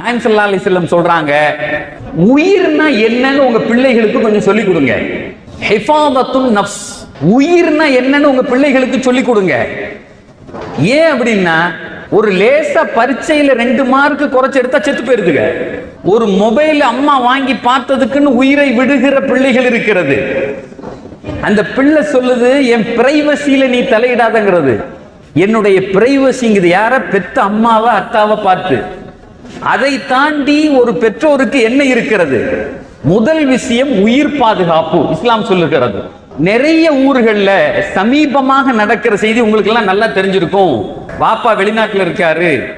நாயம் சல்லா அலிஸ்லம் சொல்றாங்க உயிர்னா என்னன்னு உங்க பிள்ளைகளுக்கு கொஞ்சம் சொல்லிக் கொடுங்க. ஹிஃபாதத்துன் நஃப்ஸ் உயிர்னா என்னன்னு உங்க பிள்ளைகளுக்கு சொல்லிக் கொடுங்க. ஏன் அப்படின்னா ஒரு லேசா பரீட்சையில ரெண்டு மார்க் குறைச்சு எடுத்தா செத்து போயிருதுங்க. ஒரு மொபைல் அம்மா வாங்கி பார்த்ததுக்குன்னு உயிரை விடுகிற பிள்ளைகள் இருக்கிறது. அந்த பிள்ளை சொல்லுது என் பிரைவசியில நீ தலையிடாதங்கிறது. என்னுடைய பிரைவசிங்கிறது யார? பெத்த அம்மாவை அத்தாவை பார்த்து. அதை தாண்டி ஒரு பெற்றோருக்கு என்ன இருக்கிறது? முதல் விஷயம் உயிர் பாதுகாப்பு இஸ்லாம் சொல்லுகிறது. நிறைய ஊர்கள்ல சமீபமாக நடக்கிற செய்தி உங்களுக்கு எல்லாம் நல்லா தெரிஞ்சிருக்கும். பாப்பா வெளிநாட்டுல இருக்காரு.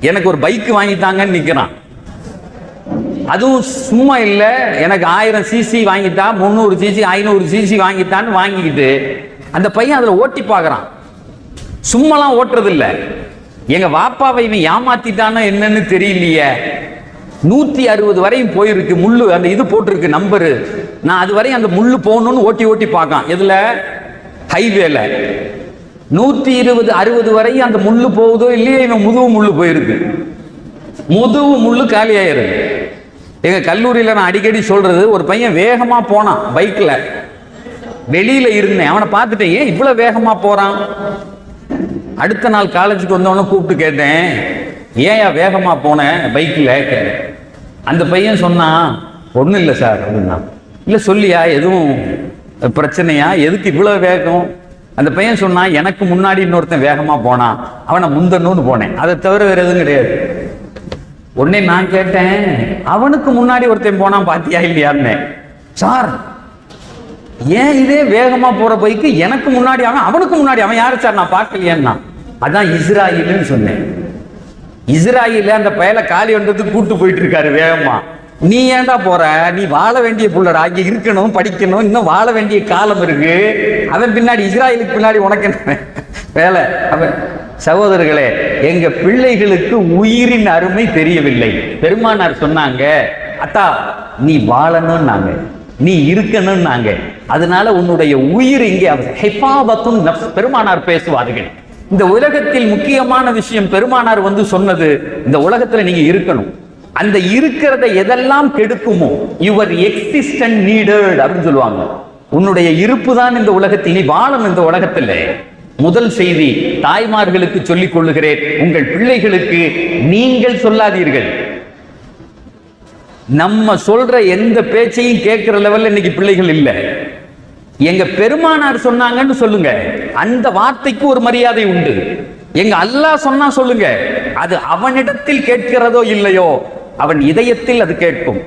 எனக்கு ஒரு பைக் வாங்கித்தாங்கன்னு நிக்கிறான். அதுவும் சும்மா இல்லை. எனக்கு ஆயிரம் சிசி வாங்கிட்டா முந்நூறு சிசி ஐநூறு சிசி வாங்கிட்டான்னு வாங்கிக்கிட்டு அந்த பையன் அதுல ஓட்டி பார்க்குறான். சும்மாலாம் ஓட்டுறது இல்ல எங்க வாப்பாவை இவன் ஏமாத்திட்டானா என்னன்னு தெரியலையே. நூத்தி அறுபது வரையும் போயிருக்கு முள்ளு அந்த இது போட்டிருக்கு நம்பரு. நான் அது வரையும் அந்த முள்ளு போகணும்னு ஓட்டி ஓட்டி பார்க்கான். எதுல? ஹைவேல. நூத்தி இருபது அறுபது வரையும் அந்த முள்ளு போகுதோ இல்லையோ இவன் முதுகு முள்ளு போயிருக்கு. முதுகு முள்ளு காலி ஆயிரு எங்க கல்லூரியில நான் அடிக்கடி சொல்றது ஒரு பையன் வேகமா போனான் பைக்ல. வெளியில இருந்தேன். அவனை பார்த்துட்டேன் ஏன் இவ்வளவு வேகமா போறான்? அடுத்த நாள் காலேஜுக்கு வந்தவொடனே கூப்பிட்டு கேட்டேன் ஏன்யா வேகமாக போனேன் பைக்கில் கேட்டேன் அந்த பையன் சொன்னான் ஒன்றும் இல்லை சார் அப்படின்னா இல்லை சொல்லியா எதுவும் பிரச்சனையா? எதுக்கு இவ்வளோ வேகம்? அந்த பையன் சொன்னான் எனக்கு முன்னாடி இன்னொருத்தன் வேகமாக போனான் அவனை முந்தணும்னு போனேன். அதை தவிர வேறு எதுவும் கிடையாது. உடனே நான் கேட்டேன் அவனுக்கு முன்னாடி ஒருத்தன் போனான் பாத்தியா இல்லையான்னு? சார் ஏன் இதே வேகமா போற பைக்கு எனக்கு முன்னாடி அவன் அவனுக்கு முன்னாடி அவன் யாரு சார்? நான் பார்க்கலையேன்னா. அதான் இஸ்ராயில்னு சொன்னேன். இஸ்ராயில அந்த பயல காலி வந்ததுக்கு கூட்டு போயிட்டு இருக்காரு வேகமா. நீ ஏன்டா போற? நீ வாழ வேண்டிய புள்ளடா. இங்க இருக்கணும் படிக்கணும் இன்னும் வாழ வேண்டிய காலம் இருக்கு. அவன் பின்னாடி இஸ்ராயலுக்கு பின்னாடி உனக்கு என்ன வேலை? அவன் சகோதரர்களே எங்க பிள்ளைகளுக்கு உயிரின் அருமை தெரியவில்லை. பெருமானார் சொன்னாங்க அத்தா நீ வாழணும்னாங்க. நீ இருக்கணும்னாங்க. அதனால உன்னுடைய உயிர் இங்கே ஹெஃபாபத்தும் பெருமானார் பேசுவார்கள். இந்த உலகத்தில் முக்கியமான விஷயம் பெருமானார் வந்து சொன்னது இந்த உலகத்துல நீங்க இருக்கணும். அந்த இருக்கிறத எதெல்லாம் கெடுக்குமோ யுவர் எக்ஸிஸ்டன் நீடட் அப்படின்னு சொல்லுவாங்க. உன்னுடைய இருப்பு தான் இந்த உலகத்தில் நீ வாழணும் இந்த உலகத்துல. முதல் செய்தி தாய்மார்களுக்கு சொல்லிக் கொள்ளுகிறேன். உங்கள் பிள்ளைகளுக்கு நீங்கள் சொல்லாதீர்கள். நம்ம சொல்ற எந்த பேச்சையும் கேட்கிற லெவல்ல இன்னைக்கு பிள்ளைகள் இல்லை. எங்க பெருமானார் சொன்னாங்கன்னு சொல்லுங்க. அந்த வார்த்தைக்கு ஒரு மரியாதை உண்டு. எங்க அல்லாஹ் சொன்னா சொல்லுங்க. அது அவனிடத்தில் கேட்கிறதோ இல்லையோ அவன் இதயத்தில் அது கேட்கும்.